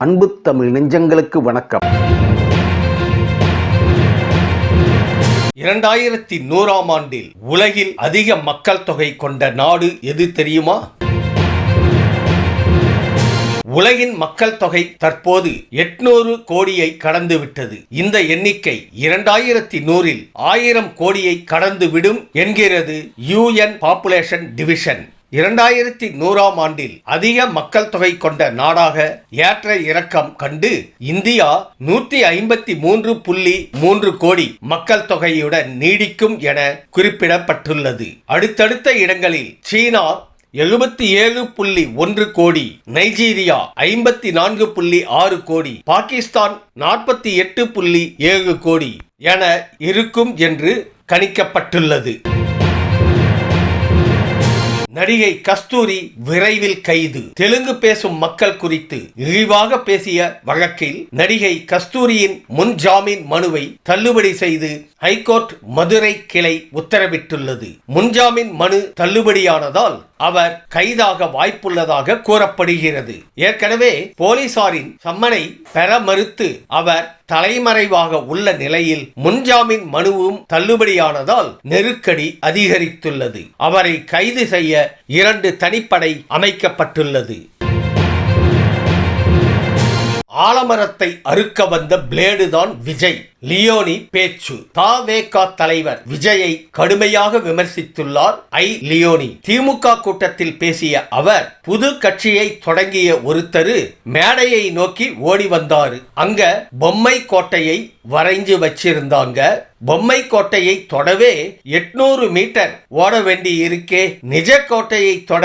அன்பு தமிழ் நெஞ்சங்களுக்கு வணக்கம். இரண்டாயிரத்தி நூறாம் ஆண்டில் உலகில் அதிக மக்கள் தொகை கொண்ட நாடு எது தெரியுமா? உலகின் மக்கள் தொகை தற்போது எட்நூறு கோடியை கடந்து விட்டது. இந்த எண்ணிக்கை இரண்டாயிரத்தி நூறில் ஆயிரம் கோடியை கடந்து விடும் என்கிறது யூஎன் பாப்புலேஷன் டிவிஷன். இரண்டாயிரத்தி நூறாம் ஆண்டில் அதிக மக்கள் தொகை கொண்ட நாடாக ஏற்ற இறக்கம் கண்டு இந்தியா நூத்தி ஐம்பத்தி மூன்று புள்ளி மூன்று கோடி மக்கள் தொகையுடன் நீடிக்கும் என குறிப்பிடப்பட்டுள்ளது. அடுத்தடுத்த இடங்களில் சீனா எழுபத்தி ஏழு புள்ளி ஒன்று கோடி நைஜீரியா ஐம்பத்தி நான்கு புள்ளி ஆறு கோடி பாகிஸ்தான் நாற்பத்தி எட்டு புள்ளி ஏழு கோடி என இருக்கும் என்று கணிக்கப்பட்டுள்ளது. நடிகை கஸ்தூரி விரைவில் கைது. தெலுங்கு பேசும் மக்கள் குறித்து இழிவாக பேசிய வழக்கில் நடிகை கஸ்தூரியின் முன் ஜாமீன் மனுவை தள்ளுபடி செய்து ஹைகோர்ட் மதுரை கிளை உத்தரவிட்டுள்ளது. முன்ஜாமீன் மனு தள்ளுபடியானதால் அவர் கைதாக வாய்ப்புள்ளதாக கூறப்படுகிறது. ஏற்கனவே போலீசாரின் சம்மனை பெற மறுத்து அவர் தலைமறைவாக உள்ள நிலையில் முன்ஜாமீன் மனுவும் தள்ளுபடியானதால் நெருக்கடி அதிகரித்துள்ளது. அவரை கைது செய்ய இரண்டு தனிப்படை அமைக்கப்பட்டுள்ளது. ஆலமரத்தை அறுக்க வந்த பிளேடு தான் விஜய். லியோனி பேச்சு. தாவேகா தலைவர் விஜயை கடுமையாக விமர்சித்துள்ளார் ஐ. லியோனி. திமுக கூட்டத்தில் பேசிய அவர் புது கட்சியை தொடங்கிய ஒருத்தரு மேடையை நோக்கி ஓடி வந்தாரு. அங்க பொம்மை கோட்டையை வரைஞ்சு வச்சிருந்தாங்க. பொம்மை கோட்டையை தொடவே எட்நூறு மீட்டர் ஓட வேண்டி இருக்கே நிஜ கோட்டையை தொட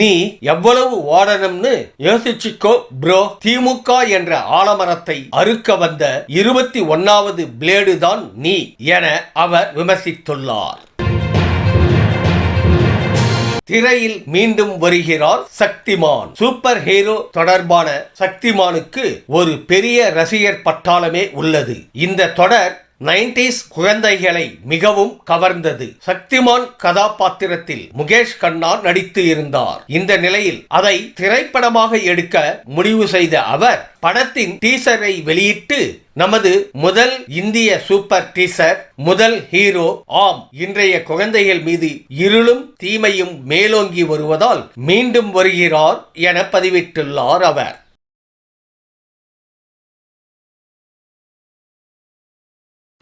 நீ எவ்வளவு ஓடணும்னு யோசிச்சுக்கோ ப்ரோ திமுக என்ற ஆலமரத்தை அறுக்க வந்த இருபத்தி ஒன்னாவது பிளேடு தான் நீ என அவர் விமர்சித்துள்ளார். திரையில் மீண்டும் வருகிறார் சக்திமான். சூப்பர் ஹீரோ தொடர்பான சக்திமானுக்கு ஒரு பெரிய ரசிகர் பட்டாளமே உள்ளது. இந்த தொடர் நைன்டிஸ் குழந்தைகளை மிகவும் கவர்ந்தது. சக்திமான் கதாபாத்திரத்தில் முகேஷ் கண்ணா நடித்து இருந்தார். இந்த நிலையில் அதை திரைப்படமாக எடுக்க முடிவு செய்த அவர் படத்தின் டீசரை வெளியிட்டு நமது முதல் இந்திய சூப்பர் டீசர் முதல் ஹீரோ ஆம் இன்றைய குழந்தைகள் மீது இருளும் தீமையும் மேலோங்கி வருவதால் மீண்டும் வருகிறார் என பதிவிட்டுள்ளார் அவர்.